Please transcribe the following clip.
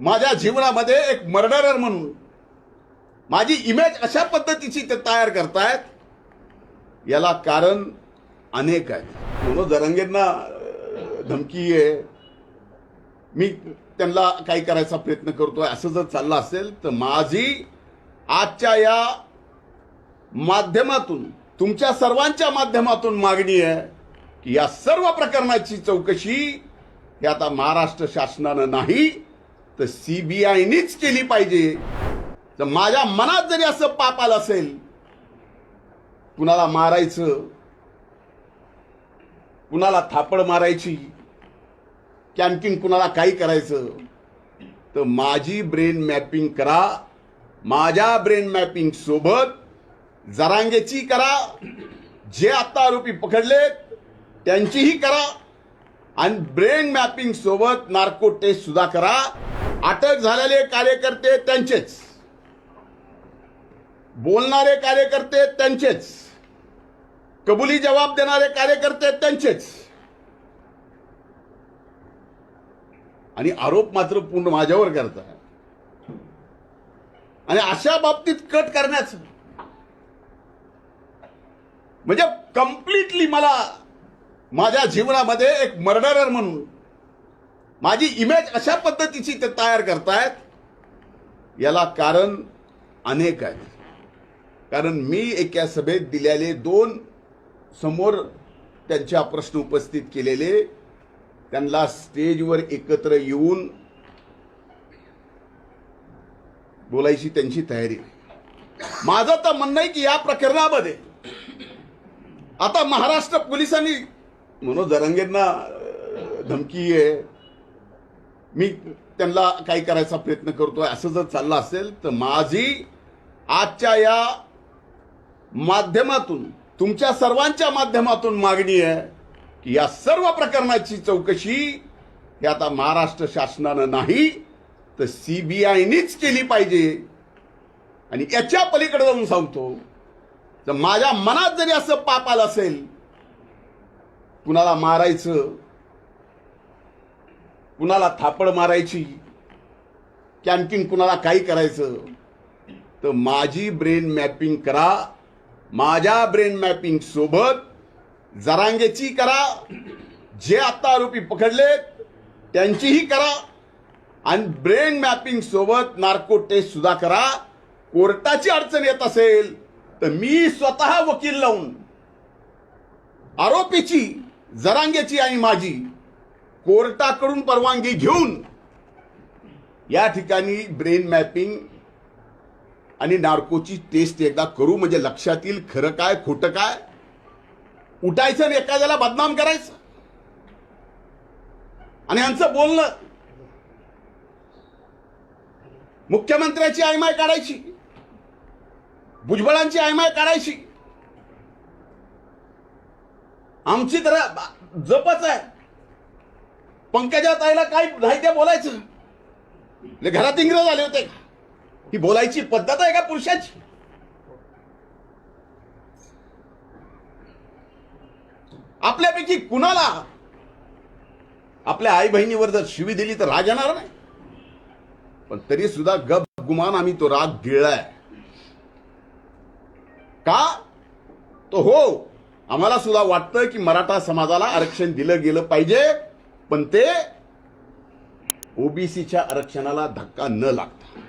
माझ्या जीवनामध्ये एक मर्डरर म्हणून माझी इमेज अशा पद्धतीची ते तयार करतायत याला कारण अनेक आहेत. म्हणून जरंगेंना धमकी आहे. मी त्यांना काही करायचा प्रयत्न करतोय असं जर चाललं असेल तर माझी आजच्या या माध्यमातून तुमच्या सर्वांच्या माध्यमातून मागणी आहे की या सर्व प्रकरणाची चौकशी ही आता महाराष्ट्र शासनानं नाही तर सीबीआयनीच केली पाहिजे. तर माझ्या मनात जरी असं पाप आलं असेल कुणाला मारायचं कुणाला थापड मारायची की आणखीन कुणाला काही करायचं तर माझी ब्रेन मॅपिंग करा. माझ्या ब्रेन मॅपिंग सोबत जरांगेची करा. जे आता आरोपी पकडलेत त्यांचीही करा. आणि ब्रेन मॅपिंग सोबत नार्को टेस्ट सुद्धा करा. अटक झालेले कार्यकर्ते त्यांचेच. बोलणारे कार्यकर्ते त्यांचेच. कबुली जबाब देणारे कार्यकर्ते त्यांचेच. आणि आरोप मात्र पूर्ण माझ्यावर करताय आणि अशा बाबतीत कट करण्याचं. म्हणजे कम्प्लिटली मला माझ्या जीवनामध्ये एक मर्डरर म्हणून माझी इमेज अशा पद्धतीची ते तयार करतायत. याला कारण अनेक आहेत. कारण मी एका सभेत दिलेले दोन समोर त्यांच्या प्रश्न उपस्थित केलेले त्यांना स्टेजवर एकत्र येऊन बोलायची त्यांची तयारी. माझं तर म्हणणं आहे की या प्रकरणामध्ये आता महाराष्ट्र पोलिसांनी मनोज जरंगेंना धमकी आहे. मी त्यांना काही करायचा प्रयत्न करतोय. असं जर चाललं असेल तर माझी आजच्या या माध्यमातून तुमच्या सर्वांच्या माध्यमातून मागणी आहे की या सर्व प्रकरणाची चौकशी ही आता महाराष्ट्र शासनानं नाही तर सीबीआयनीच केली पाहिजे. आणि याच्या पलीकडे जाऊन सांगतो तर माझ्या मनात जरी असं पाप आलं असेल कुणाला मारायचं कुणाला थापड मारायची की आणखीन कुणाला काही करायचं? तर माझी ब्रेन मॅपिंग करा माझ्या ब्रेन मॅपिंग सोबत जरांगेची करा जे आता आरोपी पकडलेत त्यांचीही करा आणि ब्रेन मॅपिंग सोबत नार्को टेस्ट सुद्धा करा. कोर्टाची अडचण येत असेल तर मी स्वतः वकील लावून आरोपीची जरांगेची आणि माझी कोर्टाकडून परवानगी घेऊन या ठिकाणी ब्रेन मॅपिंग आणि नार्कोची टेस्ट एकदा करू म्हणजे लक्षात येईल खरं काय खोटं काय? उठायचं आणि एखाद्याला बदनाम करायचं. आणि यांचं बोलणं. मुख्यमंत्र्याची आयमाय काढायची. भुजबळांची आयमाय काढायची. आमची तर जपच आहे. पंकजा ताईला काय नाही त्या बोलायचं. घरात इंग्रज आले होते. ही बोलायची पद्धत आहे का पुरुषाची? आपल्यापैकी कुणाला आपल्या आई बहिणीवर जर शिवी दिली तर राग येणार नाही. पण तरी सुद्धा गप गुमान आम्ही तो राग गिळलाय. का? तो हो आम्हाला सुद्धा वाटतं की मराठा समाजाला आरक्षण दिलं गेलं पाहिजे. पण ते ओबीसीच्या आरक्षणाला धक्का न लागता.